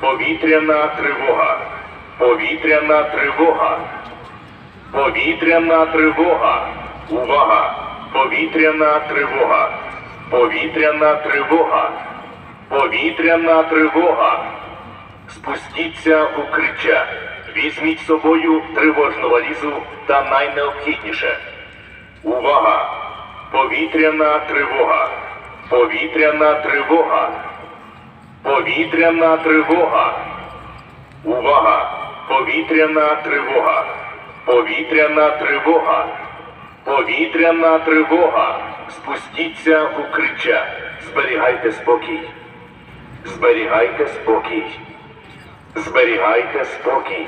Повітряна тривога. Повітряна тривога. Повітряна тривога. Увага! Повітряна тривога. Повітряна тривога. Повітряна тривога. Спустіться в укриття. Візьміть з собою тривожну валізу та найнеобхідніше. Увага! Повітряна тривога. Повітряна тривога. Повітряна тривога. Увага! Повітряна тривога. Повітряна тривога. Повітряна тривога. Спустіться в укриття. Зберігайте спокій. Зберігайте спокій. Зберігайте спокій.